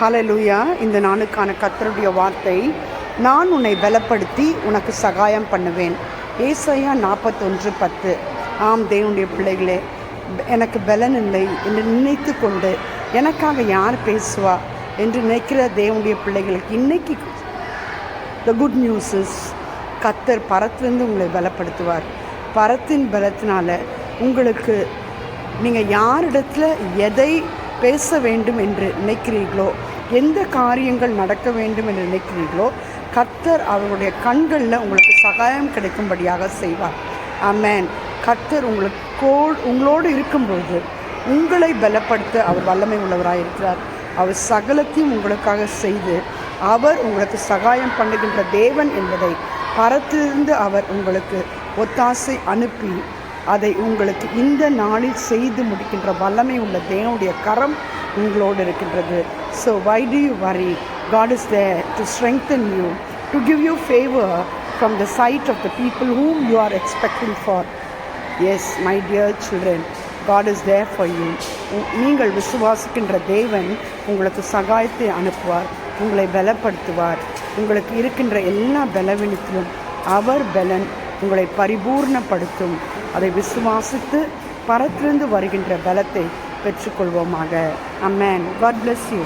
ஹalleluya. இந்த நாளுக்கான கத்தருடைய வார்த்தை நான் உன்னை பலப்படுத்தி உனக்கு சகாயம் பண்ணுவேன். ஏசையா நாற்பத்தொன்று பத்து. ஆம் தேவனுடைய பிள்ளைகளே எனக்கு பலன் இல்லை என்று நினைத்து கொண்டு எனக்காக யார் பேசுவா என்று நினைக்கிற தேவனுடைய பிள்ளைகளுக்கு இன்னைக்கு த குட் நியூஸ் இஸ் கத்தர் பரத்திலிருந்து உங்களை பலப்படுத்துவார். பரத்தின் பலத்தினால உங்களுக்கு நீங்கள் யாரிடத்துல எதை பேச வேண்டும் என்று நினைக்கிறீர்களோ? எந்த காரியங்கள் நடக்க வேண்டும் என்று நினைக்கிறீர்களோ? கர்த்தர் அவருடைய கண்களில் உங்களுக்கு சகாயம் கிடைக்கும்படியாக செய்வார். அமேன் கர்த்தர் உங்களுக்கு கோ- உங்களோடு இருக்கும்பொழுது உங்களை பலப்படுத்த அவர் வல்லமை உள்ளவராக இருக்கிறார். அவர் சகலத்தையும் உங்களுக்காக செய்து அவர் உங்களுக்கு சகாயம் பண்ணுகின்ற தேவன் என்பதை பரத்திலிருந்து அவர் உங்களுக்கு ஒத்தாசை அனுப்பி அதை உங்களுக்கு இந்த நாளில் செய்து முடிக்கின்ற வல்லமை உள்ள தேவனுடைய கரம் உங்களோடு இருக்கின்றது. So why do you worry God is there to strengthen you to give you favour from the side of the people whom you are expecting for yes my dear children God is there for you நீங்கள் விசுவாசிக்கின்ற தேவன் உங்களுக்கு சகாயத்தை அனுப்புவார் உங்களை பலப்படுத்துவார். உங்களுக்கு இருக்கின்ற எல்லா பலவீனத்திலும் அவர் பலன் உங்களை பரிபூர்ணப்படுத்தும். அதை விசுவாசித்து பரத்திலிருந்து வருகின்ற பலத்தை பெற்றுக்கொள்வோமாக. Amen God bless you